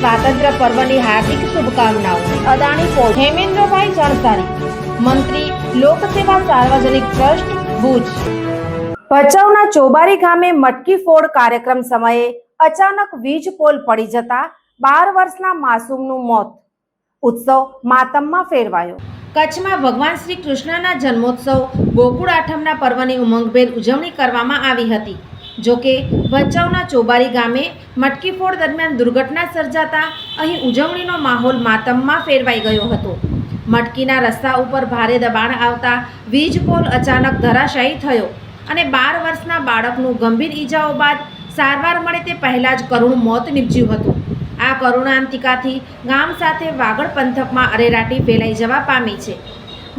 સ્વાતંત્ર્ય પર્વની હાર્દિક શુભકામનાઓ. અદાણી પોર્ટ હેમેન્દ્રભાઈ જણસારી મંત્રી લોકસેવા સાર્વજનિક ટ્રસ્ટ, ભુજ. ભચાઉના ચોબારી ગામે મટકી ફોડ કાર્યક્રમ સમયે અચાનક વીજ પોલ પડી જતા બાર વર્ષના માસૂમનું મોત. ઉત્સવ માતમમાં ફેરવાયો. કચ્છમાં ભગવાન શ્રી કૃષ્ણના જન્મોત્સવ ગોકુળ આઠમના પર્વની ઉમંગભેર ઉજવણી કરવામાં આવી હતી. જોકે ભચાઉના ચોબારી ગામે મટકી ફોડ દરમિયાન દુર્ઘટના સર્જાતા અહીં ઉજવણીનો માહોલ માતમમાં ફેરવાઈ ગયો હતો. મટકીના રસ્તા ઉપર ભારે દબાણ આવતા વીજ પોલ અચાનક ધરાશાયી થયો અને બાર વર્ષના બાળકનું ગંભીર ઈજાઓ બાદ સારવાર મળે તે પહેલાં જ કરુણ મોત નીપજ્યું હતું. આ કરુણાંતિકાથી ગામ સાથે વાગડ પંથકમાં અરેરાટી ફેલાઈ જવા પામી છે.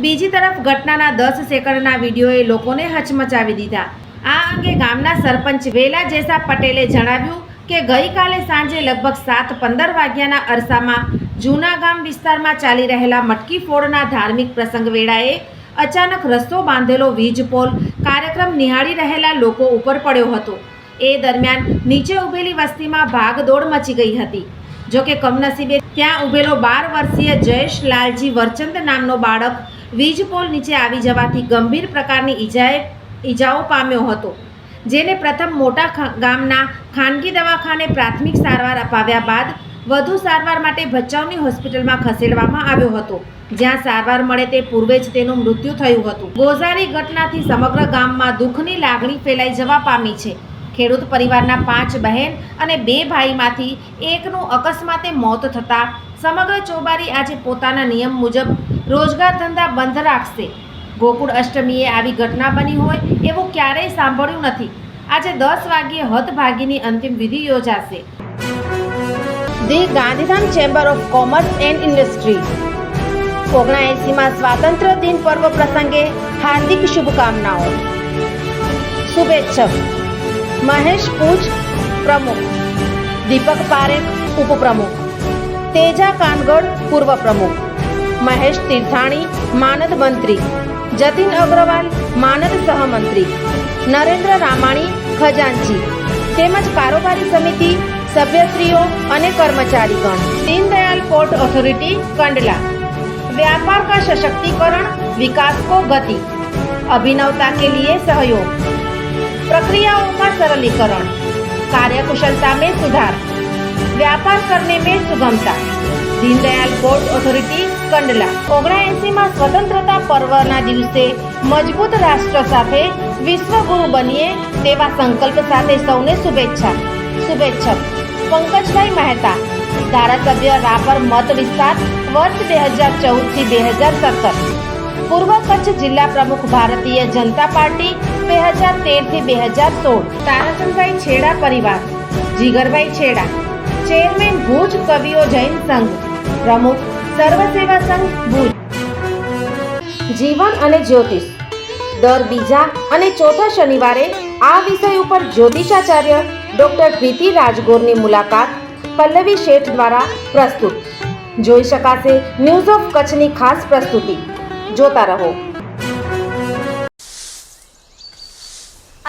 બીજી તરફ ઘટનાના દસ સેકન્ડના વિડીયોએ લોકોને હચમચાવી દીધા. આ અંગે ગામના સરપંચ વેલા જેસા પટેલે જણાવ્યું કે ગઈકાલે સાંજે લગભગ સાત પંદર વાગ્યાના અરસામાં જૂના ગામ વિસ્તારમાં ચાલી રહેલા મટકી ફોડના ધાર્મિક પ્રસંગ વેળાએ અચાનક રસ્તો બાંધેલો વીજ પોલ કાર્યક્રમ નિહાળી રહેલા લોકો ઉપર પડ્યો હતો. એ દરમિયાન નીચે ઊભેલી વસ્તીમાં ભાગદોડ મચી ગઈ હતી. જોકે કમનસીબે ત્યાં ઊભેલો બાર વર્ષીય જયેશ લાલજી વરચંદ નામનો બાળક વીજ પોલ નીચે આવી જવાથી ગંભીર પ્રકારની ઈજાએ ઈજાઓ પામ્યો હતો, જેને પ્રથમ મોટા ગામના ખાનગી દવાખાને પ્રાથમિક સારવાર અપાવ્યા બાદ વધુ સારવાર માટે ભચાઉની હોસ્પિટલમાં ખસેડવામાં આવ્યો હતો, જ્યાં સારવાર મળે તે પૂર્વે જ તેનું મૃત્યુ થયું હતું. ગોઝારી ઘટનાથી સમગ્ર ગામમાં દુઃખની લાગણી ફેલાઈ જવા પામી છે. ખેડૂત પરિવારના પાંચ બહેન અને બે ભાઈમાંથી એકનું અકસ્માતે મોત થતાં સમગ્ર ચોબારી આજે પોતાના નિયમ મુજબ રોજગાર ધંધા બંધ રાખશે. ગોકુળ અષ્ટમીએ આવી ઘટના બની હોય એવું ક્યારેય સાંભળ્યું નથી. આજે દસ વાગ્યે હતભાગીની અંતિમ વિધિ યોજાશે. The Gandhidham chamber of commerce and industry. ઓગણએંસીમાં સ્વાતંત્ર્ય દિન પર્વ પ્રસંગે હાર્દિક શુભકામનાઓ. શુભેચ્છક. મહેશ પૂજ પ્રમુખ. દીપક પારેખ ઉપપ્રમુખ. તેજા કાનગડ પૂર્વ પ્રમુખ. મહેશ તીર્થાણી, માનદ મંત્રી. જતીન અગ્રવાલ માનદ સહમંત્રી નરેન્દ્ર રામાણી ખજાનચી તેમજ કારોબારી સમિતિ સભ્યશ્રીઓ અને કર્મચારીગણ દીનદયાલ પોર્ટ ઓથોરિટી કંડલા व्यापार का सशक्तिकरण विकास को गति अभिनवता के लिए सहयोग प्रक्रियाओं का सरलीकरण कार्यकुशलता में सुधार व्यापार करने में सुगमता દીનદયાલ પોર્ટ ઓથોરિટી, કંડલા. ઓગણએંસીમાં સ્વતંત્રતા પર્વના દિવસે મજબૂત રાષ્ટ્ર સાથે વિશ્વ વિશ્વગુરુ બનીએ તેવા સંકલ્પ સાથે સૌને શુભેચ્છા. શુભેચ્છક. પંકજભાઈ મહેતા, ધારાસભ્ય રાપર મત વિસ્તાર, વર્ષ બે હજાર ચૌદથી બે હજાર સત્તર. પૂર્વ કચ્છ જિલ્લા પ્રમુખ ભારતીય જનતા પાર્ટી, બે હજાર તેરથી બે હજાર સોળ. તારાસનભાઈ છેડા પરિવાર. જીગરભાઈ છેડા. ચેરમેન ભુજ કવિઓ જૈન સંઘ, પ્રમુખ સર્વસેવા સંઘ ભુજ. જીવન અને જ્યોતિષ. દર બીજા અને ચોથા શનિવારે આ વિષય ઉપર જ્યોતિષાચાર્ય ડોક્ટર પ્રીતિ રાજગોરની મુલાકાત પલ્લવી શેઠ દ્વારા પ્રસ્તુત. જોઈ શકાશે ન્યૂઝ ઓફ કચ્છની ખાસ પ્રસ્તુતિ. જોતા રહો.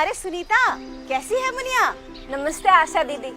અરે સુનીતા, કેસી હે મુનિયા? નમસ્તે આશા દીદી.